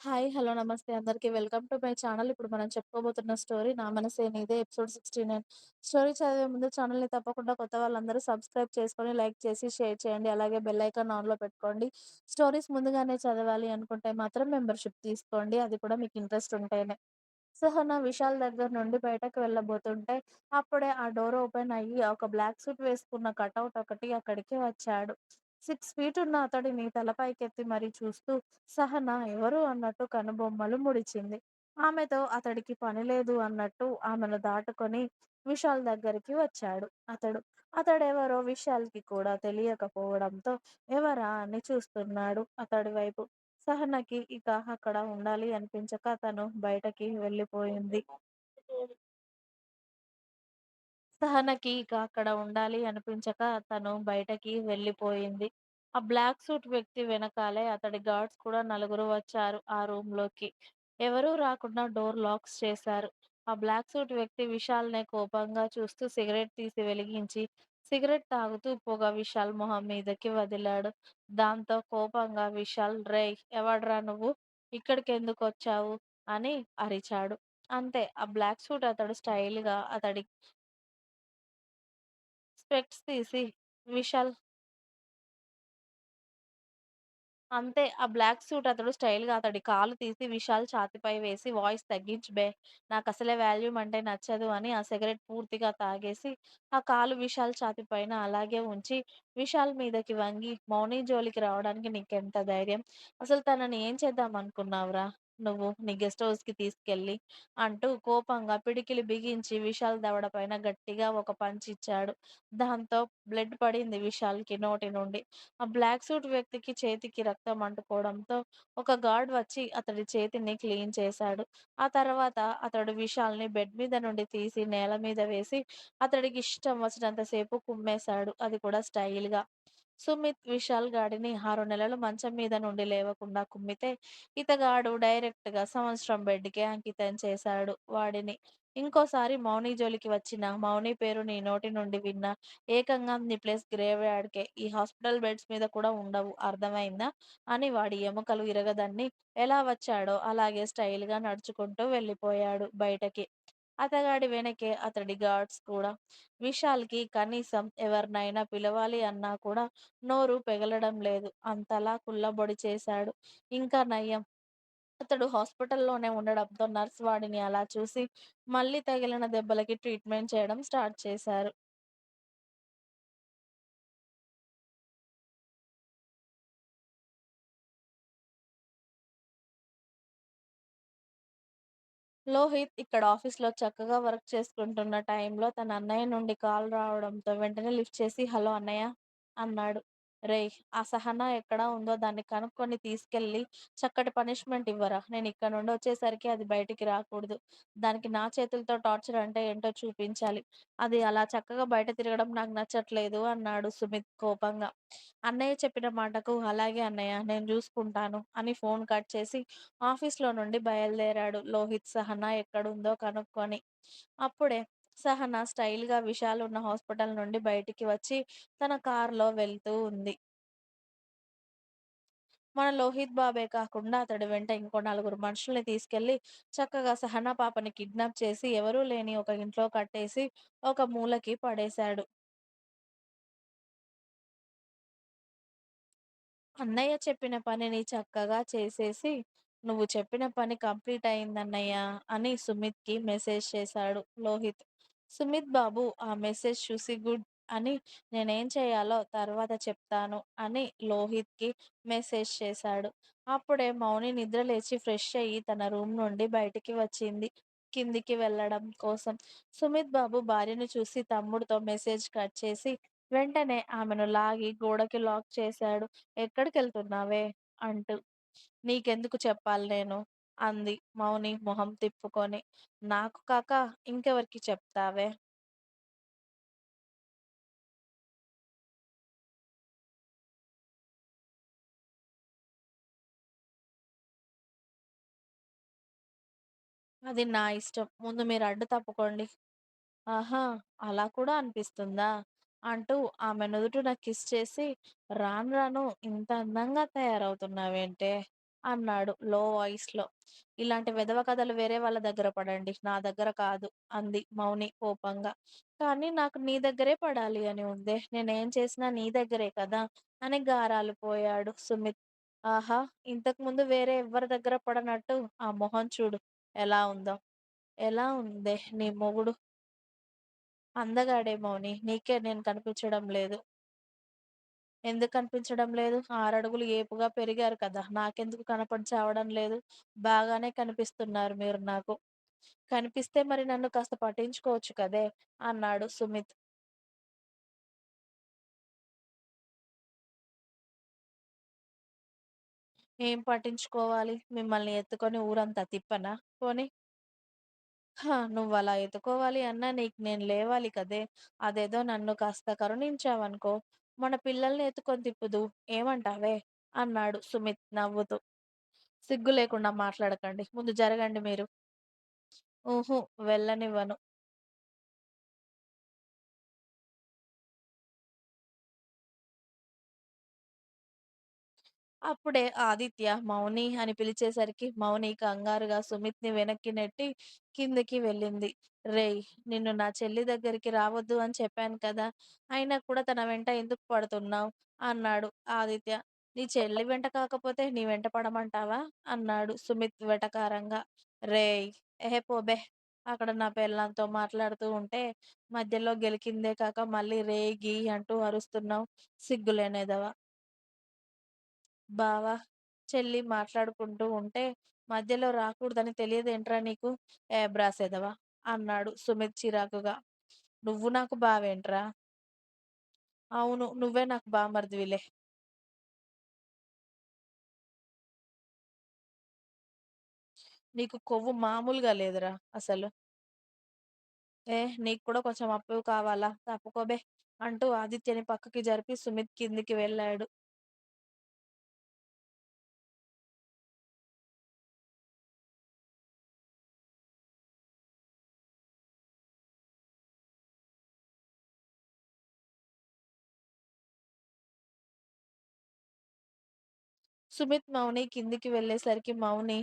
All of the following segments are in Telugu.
హాయ్. హలో. నమస్తే అందరికి. Welcome to my channel. ఇప్పుడు మనం చెప్పుకోబోతున్న స్టోరీ 'నా మనసే నీదే' ఎపిసోడ్ 69. స్టోరీ చదివే ముందు ఛానల్‌ని తప్పకుండా కొత్త వాళ్ళందరూ సబ్స్క్రైబ్ చేసుకొని, లైక్ చేసి, షేర్ చేయండి. అలాగే బెల్ ఐకాన్ ఆన్‌లో పెట్టుకోండి. స్టోరీస్ ముందుగానే చదవాలి అనుకుంటే మాత్రం మెంబర్‌షిప్ తీసుకోండి. అది కూడా మీకు ఇంట్రెస్ట్ ఉంటేనే. సహన విశాల్ దగ్గర నుండి బయటకు వెళ్ళబోతుంటే, అప్పుడే ఆ డోర్ ఓపెన్ అయ్యి ఒక బ్లాక్ సూట్ వేసుకున్న కటౌట్ ఒకటి అక్కడికి వచ్చాడు. సిక్స్ ఫీట్ ఉన్న అతడిని తలపైకెత్తి మరీ చూస్తూ సహన ఎవరు అన్నట్టు కనుబొమ్మలు ముడిచింది. ఆమెతో అతడికి పని లేదు అన్నట్టు ఆమెను దాటుకొని విశాల్ దగ్గరికి వచ్చాడు అతడు. అతడెవరో విశాల్‌కి కూడా తెలియకపోవడంతో ఎవరా అని చూస్తున్నాడు అతడి వైపు. సహనకి ఇక అక్కడ ఉండాలి అనిపించక తను బయటకి వెళ్ళిపోయింది. సహనకి ఇక అక్కడ ఉండాలి అనిపించక తను బయటకి వెళ్ళిపోయింది. ఆ బ్లాక్ సూట్ వ్యక్తి వెనకాలే అతడి గార్డ్స్ కూడా నలుగురు వచ్చారు ఆ రూమ్‌లోకి. ఎవరూ రాకుండా డోర్ లాక్స్ చేశారు. ఆ బ్లాక్ సూట్ వ్యక్తి విశాల్‌నే కోపంగా చూస్తూ సిగరెట్ తీసి వెలిగించి, సిగరెట్ తాగుతూ పొగ విశాల్ మొహం మీదకి వదిలాడు. దాంతో కోపంగా విశాల్ రేయ్! ఎవడ్రా నువ్వు? ఇక్కడికెందుకొచ్చావు? అని అరిచాడు. అంతే ఆ బ్లాక్ సూట్ అతడు స్టైల్‌గా అతడి స్పెక్ట్స్ తీసి విశాల్ అంతే ఆ బ్లాక్ సూట్ అతడు స్టైల్‌గా అతడి కాలు తీసి విశాల్ ఛాతీపై వేసి వాయిస్ తగ్గించు బే! నాకసలే వాల్యూమ్ అంటే నచ్చదు అని ఆ సిగరెట్ పూర్తిగా తాగేసి, ఆ కాలు విశాల్ ఛాతీ పైన అలాగే ఉంచి, విశాల్ మీదకి వంగి మౌని జోలికి రావడానికి నీకెంత ధైర్యం? అసలు తనని ఏం చేద్దామనుకున్నావురా నువ్వు నీ గెస్ట్ హౌస్‌కి తీసుకెళ్ళి? అంటూ కోపంగా పిడికిలి బిగించి విశాల్ దవడ పైన గట్టిగా ఒక పంచ్ ఇచ్చాడు. దాంతో బ్లడ్ పడింది విశాల్‌కి నోటి నుండి. ఆ బ్లాక్ సూట్ వ్యక్తికి చేతికి రక్తం అంటుకోవడంతో ఒక గార్డ్ వచ్చి అతడి చేతిని క్లీన్ చేశాడు. ఆ తర్వాత అతడు విశాల్‌ని బెడ్ మీద నుండి తీసి నేల మీద వేసి అతడికి ఇష్టం వచ్చినంత సేపు కుమ్మేశాడు. అది కూడా స్టైల్‌గా. సుమిత్ విశాల్ గాడిని ఆరు నెలలు మంచం మీద నుండి లేవకుండా కుమ్మితే, ఇతగాడు డైరెక్ట్గా సంవత్సరం బెడ్‌కే అంకితం చేశాడు వాడిని. ఇంకోసారి మౌని జోలికి వచ్చిన మౌని పేరు నీ నోటి నుండి విన్నా ఏకంగా నీ ప్లేస్ గ్రేవ్ యార్డ్‌కే. ఈ హాస్పిటల్ బెడ్స్ మీద కూడా ఉండవు. అర్థమైందా? అని వాడి ఎముకలు ఇరగదన్ని ఎలా వచ్చాడో అలాగే స్టైల్‌గా నడుచుకుంటూ వెళ్ళిపోయాడు బయటకి. అతగాడి వెనకే అతడి గార్డ్స్ కూడా. విశాల్‌కి కనీసం ఎవరినైనా పిలవాలి అన్నా కూడా నోరు పెగలడం లేదు. అంతలా కుల్లబొడి చేశాడు. ఇంకా నయం అతడు హాస్పిటల్‌లోనే ఉండడంతో నర్స్ వాడిని అలా చూసి, మళ్ళీ తగిలిన దెబ్బలకి ట్రీట్‌మెంట్ చేయడం స్టార్ట్ చేశారు. లోహిత్ ఇక్కడ ఆఫీస్‌లో చక్కగా వర్క్ చేసుకుంటున్న టైంలో తన అన్నయ్య నుండి కాల్ రావడంతో వెంటనే లిఫ్ట్ చేసి హలో అన్నయ్య అన్నాడు. రేయ్! ఆ సహనా ఎక్కడ ఉందో దాన్ని కనుక్కొని తీసుకెళ్ళి చక్కటి పనిష్మెంట్ ఇవ్వరా! నేను ఇక్కడ నుండి వచ్చేసరికి అది బయటికి రాకూడదు. దానికి నా చేతులతో టార్చర్ అంటే ఏంటో చూపించాలి. అది అలా చక్కగా బయట తిరగడం నాకు నచ్చట్లేదు అన్నాడు సుమిత్ కోపంగా. అన్నయ్య చెప్పిన మాటకు అలాగే అన్నయ్య నేను చూసుకుంటాను అని ఫోన్ కట్ చేసి ఆఫీస్‌లో నుండి బయలుదేరాడు లోహిత్ సహనా ఎక్కడుందో కనుక్కొని. అప్పుడే సహనా స్టైల్‌గా విశాల్ ఉన్న హాస్పిటల్ నుండి బయటికి వచ్చి తన కార్‌లో వెళ్తూ ఉంది. మన లోహిత్ బాబే కాకుండా అతడి వెంట ఇంకో నలుగురు మనుషుల్ని తీసుకెళ్ళి చక్కగా సహనా పాపని కిడ్నాప్ చేసి ఎవరూ లేని ఒక ఇంట్లో కట్టేసి ఒక మూలకి పడేశాడు. అన్నయ్య చెప్పిన పనిని చక్కగా చేసేసి, "నువ్వు చెప్పిన పని కంప్లీట్ అయిందన్నయ్య" అని సుమిత్‌కి మెసేజ్ చేశాడు లోహిత్. సుమిత్ బాబు ఆ మెసేజ్ చూసి గుడ్ అని నేనేం చేయాలో తర్వాత చెప్తాను అని లోహిత్‌కి మెసేజ్ చేశాడు. అప్పుడే మౌని నిద్ర లేచి ఫ్రెష్ అయ్యి తన రూమ్ నుండి బయటికి వచ్చింది కిందికి వెళ్ళడం కోసం. సుమిత్ బాబు భార్యను చూసి తమ్ముడితో మెసేజ్ కట్ చేసి వెంటనే ఆమెను లాగి గోడకి లాక్ చేశాడు. ఎక్కడికెళ్తున్నావే? అంటూ. నీకెందుకు చెప్పాలి నేను? అంది మౌని మొహం తిప్పుకొని. నాకు కాక ఇంకెవరికి చెప్తావే? అది నా ఇష్టం. ముందు మీరు అడ్డు తప్పుకోండి. ఆహా! అలా కూడా అనిపిస్తుందా? అంటూ ఆమె నుదుటిన కిస్ చేసి రాను రాను ఇంత అందంగా తయారవుతున్నావేంటే? అన్నాడు లో వాయిస్‌లో. ఇలాంటి వెధవ కథలు వేరే వాళ్ళ దగ్గర పడండి. నా దగ్గర కాదు అంది మౌని కోపంగా. కానీ నాకు నీ దగ్గరే పడాలి అని ఉందే. నేనేం చేసినా నీ దగ్గరే కదా! అని గారాలు పోయాడు సుమిత్. ఆహా! ఇంతకు ముందు వేరే ఎవ్వరి దగ్గర పడనట్టు ఆ మొహం చూడు ఎలా ఉందో. ఎలా ఉందే నీ మొగుడు? అందగాడే మౌని. నీకే నేను కనిపించడం లేదు. ఎందుకు కనిపించడం లేదు? ఆరడుగులు ఏపుగా పెరిగారు కదా! నాకెందుకు కనపడి చావడం లేదు? బాగానే కనిపిస్తున్నారు మీరు నాకు. కనిపిస్తే మరి నన్ను కాస్త పట్టించుకోవచ్చు కదే! అన్నాడు సుమిత్. ఏం పట్టించుకోవాలి? మిమ్మల్ని ఎత్తుకొని ఊరంతా తిప్పనా పోనీ? హా! నువ్వలా ఎత్తుకోవాలి అన్నా నీకు నేను లేవాలి కదే! అదేదో నన్ను కాస్త కరుణించావనుకో, మన పిల్లల్ని ఎత్తుకొని తిప్పుదు ఏమంటావే? అన్నాడు సుమిత్ నవ్వుతూ. సిగ్గు లేకుండా మాట్లాడకండి. ముందు జరగండి మీరు. ఊహు వెళ్ళనివ్వను. అప్పుడే ఆదిత్య మౌని అని పిలిచేసరికి మౌని కంగారుగా సుమిత్‌ని వెనక్కి నెట్టి కిందకి వెళ్ళింది. రేయ్! నిన్ను నా చెల్లి దగ్గరికి రావద్దు అని చెప్పాను కదా! అయినా కూడా తన వెంట ఎందుకు పడుతున్నావు? అన్నాడు ఆదిత్య. నీ చెల్లి వెంట కాకపోతే నీ వెంట పడమంటావా? అన్నాడు సుమిత్ వెటకారంగా. రేయ్! ఎహె పో బే! అక్కడ నా పెళ్ళాంతో మాట్లాడుతూ ఉంటే మధ్యలో గెలికిందే కాక మళ్ళీ రే గీ అంటూ అరుస్తున్నావు. సిగ్గులేనేదవా బావ, చెల్లి మాట్లాడుకుంటూ ఉంటే మధ్యలో రాకూడదని తెలియదేంట్రా నీకు? ఏ ఎదవ! అన్నాడు సుమిత్ చిరాకుగా. నువ్వు నాకు బావేంట్రా? అవును. నువ్వే నాకు బామర్దివిలే. నీకు కొవ్వు మామూలుగా లేదురా అసలు. ఏ నీకు కూడా కొంచెం అప్పు కావాలా? తప్పుకోబే! అంటూ ఆదిత్యని పక్కకి జరిపి సుమిత్ కిందికి వెళ్ళాడు. సుమిత్, మౌని కిందికి వెళ్ళేసరికి మౌని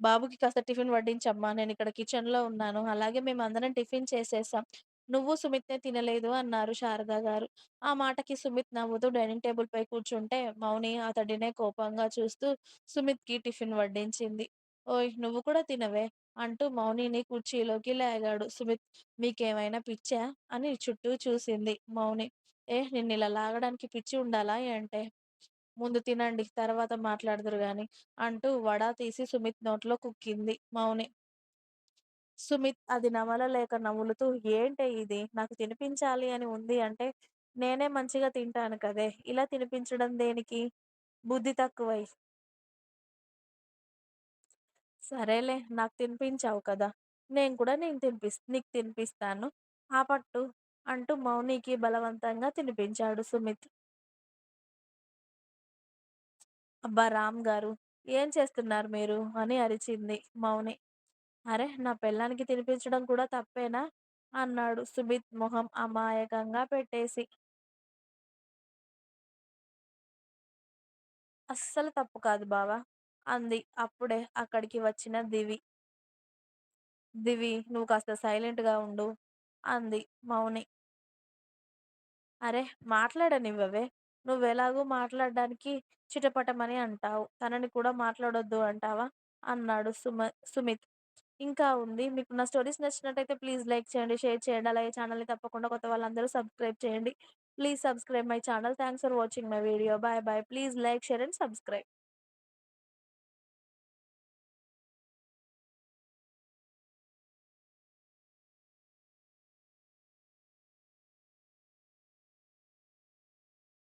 బాబుకి కాస్త టిఫిన్ వడ్డించమ్మా. నేనిక్కడ కిచెన్‌లో ఉన్నాను. అలాగే మేమందరం టిఫిన్ చేసేసాం. నువ్వు, సుమితే తినలేదు అన్నారు శారద గారు. ఆ మాటకి సుమిత్ నవ్వుతూ డైనింగ్ టేబుల్‌పై కూర్చుంటే, మౌని అతడినే కోపంగా చూస్తూ సుమిత్‌కి టిఫిన్ వడ్డించింది. ఓయ్! నువ్వు కూడా తినవే! అంటూ మౌనిని కుర్చీలోకి లాగాడు సుమిత్. మీకేమైనా పిచ్చా? అని చుట్టూ చూసింది మౌని. ఏ నిన్నిలా లాగడానికి పిచ్చి ఉండాలా ఏంటే? ముందు తినండి. తర్వాత మాట్లాడుదురు గాని అంటూ వడ తీసి సుమిత్ నోట్లో కుక్కింది మౌని. సుమిత్ అది నమలలేక నములుతూ ఏంటే ఇది? నాకు తినిపించాలి అని ఉంది అంటే నేనే మంచిగా తింటాను కదే! ఇలా తినిపించడం దేనికి? బుద్ధి తక్కువై. సరేలే నాకు తినిపించావు కదా! నేను కూడా నేను తినిపిస్ నీకు తినిపిస్తాను. ఆ పట్టు అంటూ మౌనికి బలవంతంగా తినిపించాడు సుమిత్. అబ్బా రామ్ గారు! ఏం చేస్తున్నారు మీరు? అని అరిచింది మౌని. అరె! నా పెళ్ళానికి తినిపించడం కూడా తప్పేనా? అన్నాడు సుమిత్ మొహం అమాయకంగా పెట్టేసి. అస్సలు తప్పు కాదు బావ! అంది అప్పుడే అక్కడికి వచ్చిన దివి. దివి నువ్వు కాస్త సైలెంట్‌గా ఉండు అంది మౌని. అరె! మాట్లాడనివ్వవే! నువ్వెలాగూ మాట్లాడడానికి చిటపటమని అంటావు. తనని కూడా మాట్లాడొద్దు అంటావా? అన్నాడు సుమ సుమిత్. ఇంకా ఉంది. మీకు నా స్టోరీస్ నచ్చినట్టయితే ప్లీజ్ లైక్ చేయండి, షేర్ చేయండి. అలాగే ఛానల్‌ని తప్పకుండా కొత్త వాళ్ళందరూ సబ్స్క్రైబ్ చేయండి. Please subscribe my channel. Thanks for watching my video. Bye bye. Please like, share and subscribe.